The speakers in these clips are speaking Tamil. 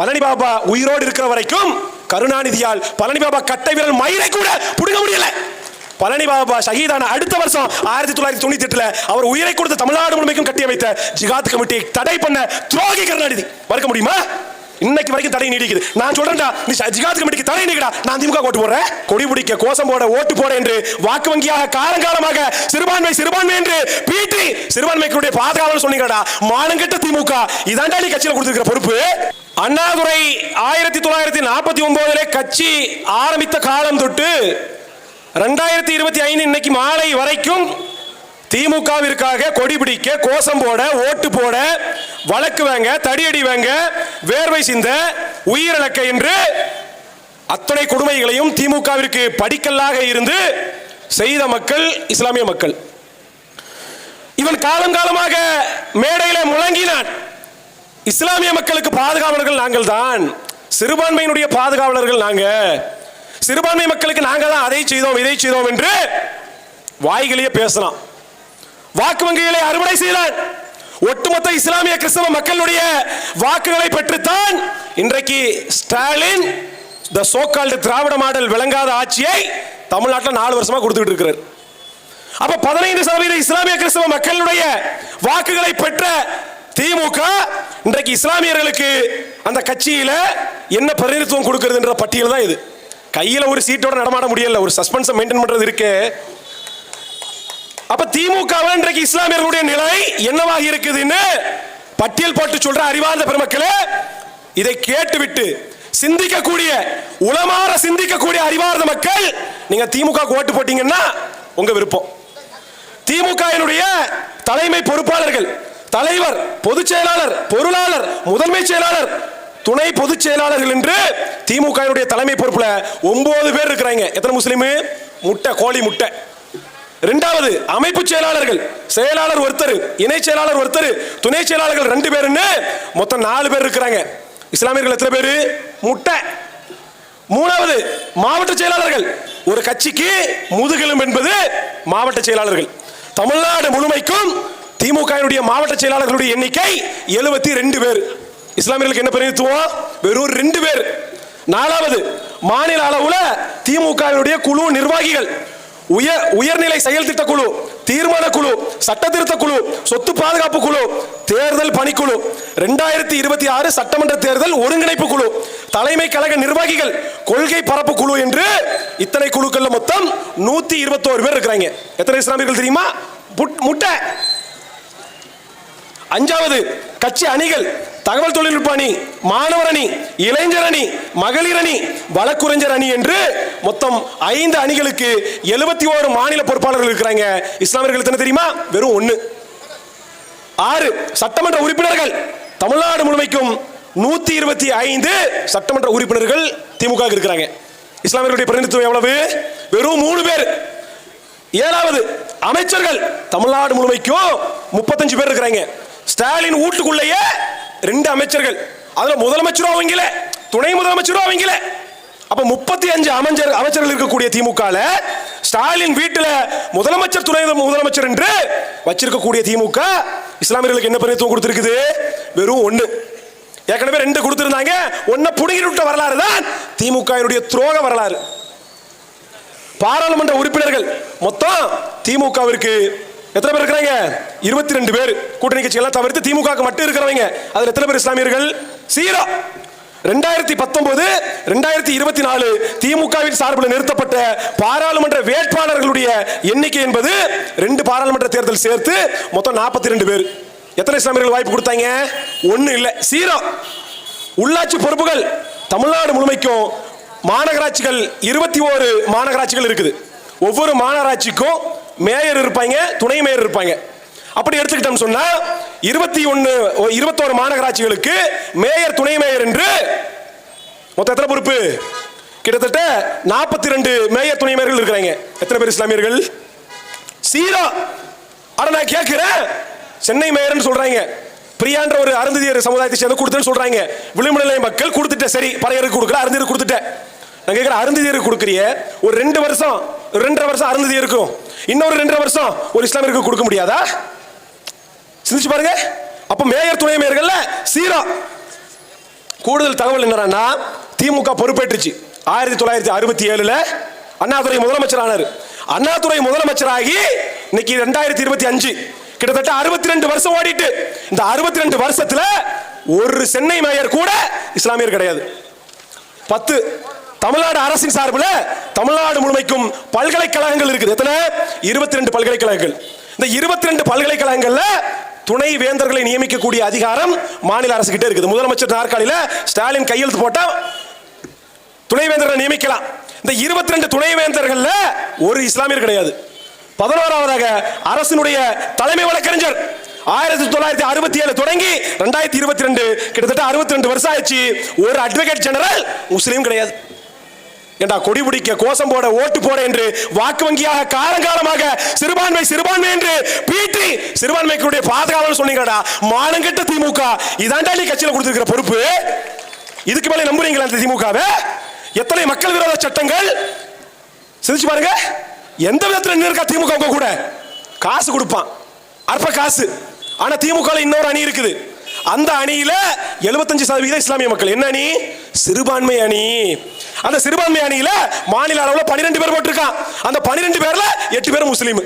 பழனி பாபா உயிரோடு இருக்கிற வரைக்கும் கருணாநிதியால் பழனி பாபா கட்டை விரல் மயிரை கூட புடுங்க முடியல. பழனி பாபா ஷஹீதான அடுத்த வருஷம் ஆயிரத்தி தொள்ளாயிரத்தி தொண்ணூத்தி எட்டுல அவர் உயிரை கொடுத்த தமிழ்நாடு முழுமைக்கும் கட்டி அமைத்த ஜிகாத் கமிட்டியை தடை பண்ண துரோகி கருணாநிதி. மறுக்க முடியுமா? இன்னைக்கு வரைக்கும் தடை நீடிக்குது. நான் சொல்றேன்டா நீ ஜிகாத் கமிட்டிக்கு தடை நீக்கடா நான் திமுக ஓட்டு போடுறேன். கொடி பிடிக்க கோஷம் போட ஓட்டு போட என்று வாக்கு வங்கியாக காலங்காலமாக சிறுபான்மை சிறுபான்மை என்று பீட்டி சிறுபான்மைக்குடைய பாதுகாவல் சொன்னீங்கடா. மானங்கெட்ட திமுக. இதாண்டா நீ கட்சியில் கொடுத்துருக்கிற பொறுப்பு. அண்ணாதுரை ஆயிரத்தி தொள்ளாயிரத்தி நாற்பத்தி ஒன்பதுல கட்சி ஆரம்பித்த காலம் தொட்டு ரெண்டாயிரத்தி இருபத்தி ஐந்து இன்னைக்கு மாலை வரைக்கும் திமுகவிற்காக கொடி பிடிக்க கோஷம் போட ஓட்டு போட வழக்கு வாங்க தடியடி வாங்க வேர்வை சிந்த உயிரிழக்க என்று அத்தனை கொடுமைகளையும் திமுகவிற்கு படிக்கல்லாக இருந்து செய்த மக்கள் இஸ்லாமிய மக்கள். இவன் காலம் காலமாக மேடையில முழங்கினான். இஸ்லாமிய மக்களுக்கு பாதுகாவலர்கள் நாங்கள் தான். சிறுபான்மையினுடைய பாதுகாவலர்கள் நாங்க. சிறுபான்மை மக்களுக்கு நாங்கள் தான் அதை செய்தோம் இதை செய்தோம் என்று வாய்களையே பேசலாம். வாக்கு வங்கிகளை அறுவடை செய்தான் ஒட்டுமொத்த இஸ்லாமிய கிறிஸ்தவ மக்களுடைய வாக்குகளை பெற்றுத்தான் இன்றைக்கு Stalin the so called Dravida model விளங்காத ஆட்சியை தமிழ்நாட்டில் நாலு வருஷமா கொடுத்துட்டு இருக்கிறார். அப்ப பதினைந்து சதவீத இஸ்லாமிய கிறிஸ்தவ மக்களுடைய வாக்குகளை பெற்ற திமுக இன்றைக்கு இஸ்லாமியர்களுக்கு அந்த கட்சியில என்ன பிரதிநிதித்துவம் கொடுக்கறதுன்ற பட்டியல் தான் இது. கையில ஒரு சீட்டோட நடமாட முடியல ஒரு சஸ்பென்ஸை மெயின்டைன் பண்றது இருக்கு. அப்ப திமுக இன்றைக்கு இஸ்லாமியர்களுடைய நிலை என்னவாக இருக்குதுன்னு பட்டியல் போட்டு சொல்ற அறிவார்ந்த பெருமக்களே இதை கேட்டுவிட்டு சிந்திக்கக்கூடிய உளமாற சிந்திக்கக்கூடிய அறிவார்ந்த மக்கள் நீங்க திமுக ஓட்டு போட்டீங்கன்னா உங்க விருப்பம். திமுக தலைமை பொறுப்பாளர்கள் தலைவர் பொதுச் செயலாளர் பொருளாளர் முதன்மை செயலாளர் துணை பொதுச் செயலாளர்கள் என்று திமுகவினுடைய தலைமை பொறுப்புல ஒன்பது பேர் இருக்கிறாங்க. எத்தனை முஸ்லீம்? முட்டை கோழி முட்டை. ரெண்டாவது அமைப்பு செயலாளர்கள். செயலாளர் ஒருத்தர் இணை செயலாளர் ஒருத்தர் துணை செயலாளர்கள் ரெண்டு பேருன்னு மொத்தம் நாலு பேர் இருக்கிறாங்க. இஸ்லாமியர்கள் எத்தனை பேர்? முட்டை. மூணாவது மாவட்ட செயலாளர்கள். ஒரு கட்சிக்கு முதுகெலும் என்பது மாவட்ட செயலாளர்கள். தமிழ்நாடு முழுமைக்கும் திமுகவினுடைய மாவட்ட செயலாளர்களுடைய எண்ணிக்கை எழுபத்தி ரெண்டு பேர். இஸ்லாமியர்களுக்கு என்ன பிரதிநிதித்துவம்? வெறும் ரெண்டு பேர். நாலாவது மாநில அளவுல திமுகவினுடைய குழு நிர்வாகிகள். உயர் உயர்நிலை செயல் திட்ட குழு தீர்மான குழு சட்ட திருத்த குழு சொத்து பாதுகாப்பு குழு தேர்தல் பணிக்குழு. ரெண்டாயிரத்தி இருபத்தி ஆறு சட்டமன்ற தேர்தல் ஒருங்கிணைப்பு குழு. தலைமை கழக நிர்வாகிகள் கொள்கை பரப்பு குழு என்று இத்தனை குழுக்கள்ல மொத்தம் நூத்தி இருபத்தோரு பேர் இருக்கிறாங்க. எத்தனை இஸ்லாமியர்கள் தெரியுமா? புட்- முட்டை. அஞ்சாவது கட்சி அணிகள் தகவல் தொழில்நுட்ப அணி மாணவர் அணி இளைஞர் அணி மகளிர் அணி வழக்குரைஞர் அணி என்று மொத்தம் ஐந்து அணிகளுக்கு எழுபத்தி ஓரு மாநில பொறுப்பாளர்கள் இருக்கிறாங்க. இஸ்லாமியர்கள் எத்தனை தெரியுமா? வெறும் ஒன்று ஆறு சட்டமன்ற உறுப்பினர்கள். தமிழ்நாடு முழுமைக்கும் நூத்தி இருபத்தி ஐந்து சட்டமன்ற உறுப்பினர்கள் திமுக இருக்கிறாங்க. இஸ்லாமியர்களுடைய பிரதிநிதித்துவம் எவ்வளவு? வெறும் மூணு பேர். ஏழாவது அமைச்சர்கள். தமிழ்நாடு முழுமைக்கும் முப்பத்தஞ்சு பேர் இருக்கிறாங்க. ஸ்டாலின் வீட்டுக்குள்ளேயே ரெண்டு அமைச்சர்கள். அதுல முதலமைச்சரும் அவங்களே துணை முதலமைச்சரும் அவங்களே. அப்ப முப்பத்தி அஞ்சு அமைச்சர் அமைச்சர்கள் இருக்கக்கூடிய திமுக ஸ்டாலின் வீட்டில் முதலமைச்சர் துணை முதலமைச்சர் என்று வச்சிருக்கக்கூடிய திமுக இஸ்லாமியர்களுக்கு என்ன பிரதித்துவம் கொடுத்திருக்குது? வெறும் ஒன்று ஏற்கனவே ரெண்டு கொடுத்திருந்தாங்க. ஒன்ன புடுங்கிட்டு வரலாறு தான் திமுக துரோக வரலாறு. பாராளுமன்ற உறுப்பினர்கள் மொத்தம் திமுகவிற்கு எத்தனை பேர் இருக்கிறாங்க? இருபத்தி ரெண்டு பேர். கூட்டணி கட்சிகள்லாம் தவிர்த்து திமுக மட்டும் இருக்கிறவங்க. அதில் எத்தனை பேர் இஸ்லாமியர்கள்? சீரோ. ரெண்டாயிரத்தி பத்தொன்பது ரெண்டாயிரத்தி இருபத்தி நாலு திமுகவின் சார்பில் நிறுத்தப்பட்ட பாராளுமன்ற வேட்பாளர்களுடைய எண்ணிக்கை என்பது ரெண்டு பாராளுமன்ற தேர்தல் சேர்த்து மொத்தம் நாற்பத்தி ரெண்டு பேர். எத்தனை இஸ்லாமியர்கள் வாய்ப்பு கொடுத்தாங்க? ஒன்றும் இல்லை. சீரோ. உள்ளாட்சி பொறுப்புகள். தமிழ்நாடு முழுமைக்கும் மாநகராட்சிகள் இருபத்தி ஓரு மாநகராட்சிகள் இருக்குது. ஒவ்வொரு மாநகராட்சிக்கும் மேயர் இருப்பாங்க துணை மேயர் இருப்பாங்க. அப்படி எடுத்துக்கிட்டோம்னு சொன்னா இருபத்தி ஒன்னு இருபத்தோரு மாநகராட்சிகளுக்கு மேயர் துணை மேயர் என்று மொத்தம் எத்தனை பொறுப்பு? கிட்டத்தட்ட நாற்பத்தி ரெண்டு மேயர் துணை மேயர்கள் இருக்கிறாங்க. எத்தனை பேர் இஸ்லாமியர்கள்? சீரா ஆனா நான் கேட்கிறேன். சென்னை மேயர்னு சொல்றாங்க. பிரியான்ற ஒரு அருந்ததியர் சமுதாயத்தை சேர்ந்து கொடுத்தேன்னு சொல்றாங்க. விளிம்பு நிலை மக்கள் கொடுத்துட்டேன். சரி பறையருக்கு கொடுக்கல அருந்ததியர் கொடுத்துட்டேன். நான் கேட்கிறேன் அருந்ததியருக்கு கொடுக்குறிய. ஒரு ரெண்டு வருஷம் ரெண்டரை வருஷம் அருந்ததியருக்கும் இன்னொரு ரெண்டரை வருஷம் ஒரு இஸ்லாமியருக்கு கொடுக்க முடியாதா? சிந்திச்சு பாருங்க. அப்ப மேயர் துணை மேயர்கள்ல சீரா. கூடுதல் தகவல் என்னன்னா திமுக பொறுப்பேற்றுச்சு. ஆயிரத்தி தொள்ளாயிரத்தி அறுபத்தி ஏழுல அண்ணாதுரை முதலமைச்சர் ஆனார். அண்ணாதுரை முதலமைச்சராகி இன்னைக்கு ரெண்டாயிரத்தி இருபத்தி அஞ்சு. கிட்டத்தட்ட அறுபத்தி ரெண்டு வருஷம் ஓடிட்டு. இந்த அறுபத்தி ரெண்டு வருஷத்துல ஒரு சென்னை மேயர் கூட இஸ்லாமியர் கிடையாது. பத்து. தமிழ்நாடு அரசின் சார்பில் தமிழ்நாடு முழுமைக்கும் பல்கலைக்கழகங்கள் இருக்குது. எத்தனை? இருபத்தி ரெண்டு பல்கலைக்கழகங்கள். இந்த இருபத்தி ரெண்டு பல்கலைக்கழகங்கள்ல துணை வேந்தர்களை நியமிக்கக்கூடிய அதிகாரம் மாநில அரசு கிட்ட இருக்குது. முதலமைச்சர் நாற்காலியில் ஸ்டாலின் கையெழுத்து போட்டா துணைவேந்தர்களை நியமிக்கலாம். இந்த இருபத்தி ரெண்டு துணைவேந்தர்கள்ல ஒரு இஸ்லாமியர் கிடையாது. பதினோராவதாக அரசினுடைய தலைமை வழக்கறிஞர். ஆயிரத்தி தொள்ளாயிரத்தி அறுபத்தி ஏழு தொடங்கி ரெண்டாயிரத்தி இருபத்தி ரெண்டு. கிட்டத்தட்ட அறுபத்தி ரெண்டு வருஷம் ஆயிடுச்சு. ஒரு அட்வொகேட் ஜெனரல் முஸ்லீம் கிடையாது. ஏண்டா கொடி பிடிக்க கோஷம் போட ஓட்டு போட என்று வாக்கு வங்கியாக காலங்காலமாக சிறுபான்மை சிறுபான்மை என்று பீட்டி சிறுபான்மைக்குடைய பாதுகாவல் சொன்னீங்கடா மானங்கட்ட திமுக. இதாண்டா நீ கட்சியில் கொடுத்துருக்கிற பொறுப்பு? இதுக்கு மேலே நம்புறீங்களா இந்த திமுகவை? எத்தனை மக்கள் விரோத சட்டங்கள்? சிந்திச்சு பாருங்க. எந்த விதத்தில் இருக்கா திமுக உங்க கூட? காசு கொடுப்பான். அற்ப காசு. ஆனா திமுக இன்னொரு அணி இருக்குது. அந்த அணியில எழுபத்தஞ்சு சதவீதம் இஸ்லாமிய மக்கள். என்ன அணி? சிறுபான்மை அணி. அந்த சிறுபான்மை அணியில மாநில அளவில் பன்னிரெண்டு பேர் போட்டிருக்கான். அந்த 12 பேர்ல எட்டு பேர் முஸ்லீம்.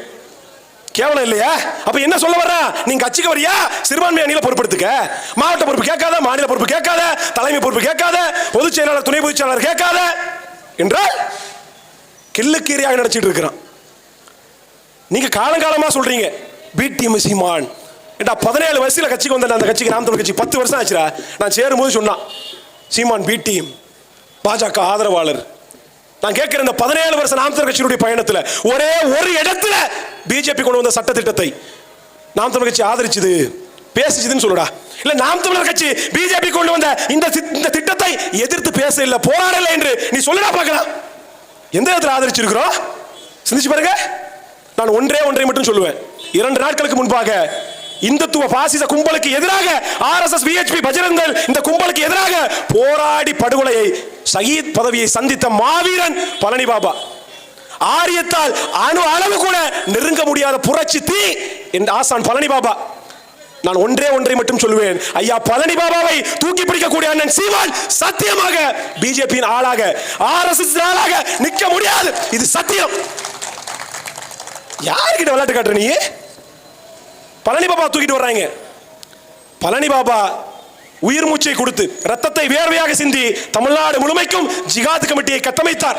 கேவலம் இல்லையா? அப்ப என்ன சொல்ல வர்றா? நீங்க கட்சிக்கு வரியா? சிறுபான்மை அணியில பொறுப்படுத்துக்க. மாவட்ட பொறுப்பு கேட்காத மாநில பொறுப்பு கேட்காத தலைமை பொறுப்பு கேட்காத பொதுச் செயலாளர் துணை பொதுச் செயலாளர் கேட்காத என்றால் கில்லுக்கீரையாக நினைச்சிட்டு இருக்கிறான். நீங்க காலங்காலமா சொல்றீங்க பிடி சீமான் ஏண்டா பதினேழு வயசுல கட்சிக்கு வந்த அந்த கட்சிக்கு நாம் தமிழ் கட்சி பத்து வருஷம் ஆச்சுடா. நான் சேரும்போது சொன்னான் சீமான் பி டீம் பாஜக ஆதரவாளர். நான் கேட்கிற இந்த பதினேழு வருஷம் நாம் தமிழ் கட்சியினுடைய பயணத்தில் ஒரே ஒரு இடத்துல பிஜேபி கொண்டு வந்த சட்ட திட்டத்தை நாம் தமிழ் கட்சி ஆதரிச்சது பேசிச்சுதுன்னு சொல்லுடா. இல்ல நாம் தமிழர் கட்சி பிஜேபி கொண்டு வந்த இந்த தி- இந்த திட்டத்தை எதிர்த்து பேச இல்ல போராடல என்று நீ சொல்லுடா பார்க்கலாம் எந்த இடத்துல ஆதரிச்சிருக்கிறோம்? சிந்திச்சு பாருங்க. நான் ஒன்றே ஒன்றை மட்டும் சொல்லுவேன். இரண்டு நாட்களுக்கு முன்பாக இந்துத்துவ பாசிச கும்பலுக்கு எதிராக ஆர்எஸ்எஸ் பிஹெச்பி பஜரங்கள் இந்த கும்பலுக்கு எதிராக போராடி படுகொலையை ஷஹீத் பதவியை சந்தித்த மாவீரன் பழனி பாபா. ஆரியத்தால் அணு அளவு கூட நெருங்க முடியாத புரட்சி தீ என் ஆசான் பழனி பாபா. நான் ஒன்றே ஒன்றை மட்டும் சொல்லுவேன். ஐயா பழனி பாபாவை தூக்கி பிடிக்கக்கூடிய அண்ணன் சீமான் சத்தியமாக பிஜேபியின் ஆளாக ஆர்எஸ்எஸ் ஆளாக நிற்க முடியாது. இது சத்தியம். யாருக்கிட்ட விளையாட்டு காட்டுற நீ? பழனி பாபா தூக்கிட்டு வர்றாங்க. பழனி பாபா உயிர் மூச்சை கொடுத்து ரத்தத்தை வேர்வையாக சிந்தி தமிழ்நாடு முழுமைக்கும் ஜிகாத் கமிட்டியை கட்டமைத்தார்.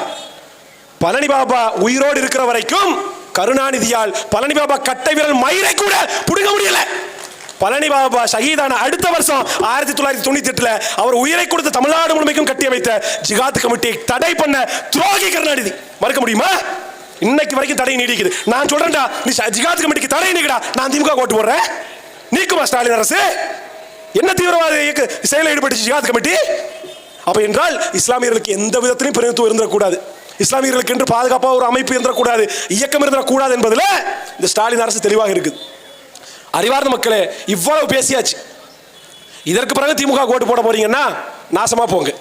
பழனி பாபா உயிரோடு இருக்கிற வரைக்கும் கருணாநிதியால் பழனி பாபா கட்டை விரல் மயிரை கூட புடுங்க முடியல. பழனி பாபா ஷஹீதான அடுத்த வருஷம் ஆயிரத்தி தொள்ளாயிரத்தி தொண்ணூத்தி எட்டுல அவர் உயிரை கொடுத்த தமிழ்நாடு முழுமைக்கும் கட்டியமைத்த ஜிகாத் கமிட்டியை தடை பண்ண துரோகி கருணாநிதி. மறுக்க முடியுமா? இன்னைக்கு வரைக்கும் தடை நீடிக்குது. நான் சொல்றேன்டா நீ ஜிகாத் கமிட்டிக்கு தடை நீக்கடா நான் திமுக ஓட்டு போடுறேன். நீக்குமா ஸ்டாலின் அரசு? என்ன தீவிரவாத இயக்க செயலில் ஈடுபட்டுச்சு? ஜிஹாத் கமிட்டி? அப்போ என்றால் இஸ்லாமியர்களுக்கு எந்த விதத்திலையும் பிரதிநிதித்துவம் இருந்துடக்கூடாது. இஸ்லாமியர்களுக்கு என்று பாதுகாப்பாக ஒரு அமைப்பு இருந்துடக்கூடாது. இயக்கம் இருந்துடக்கூடாது என்பதில் இந்த ஸ்டாலின் அரசு தெளிவாக இருக்குது. அறிவார்ந்த மக்களே இவ்வளவு பேசியாச்சு. இதற்கு பிறகு திமுக ஓட்டு போட போறீங்கன்னா நாசமாக போங்க.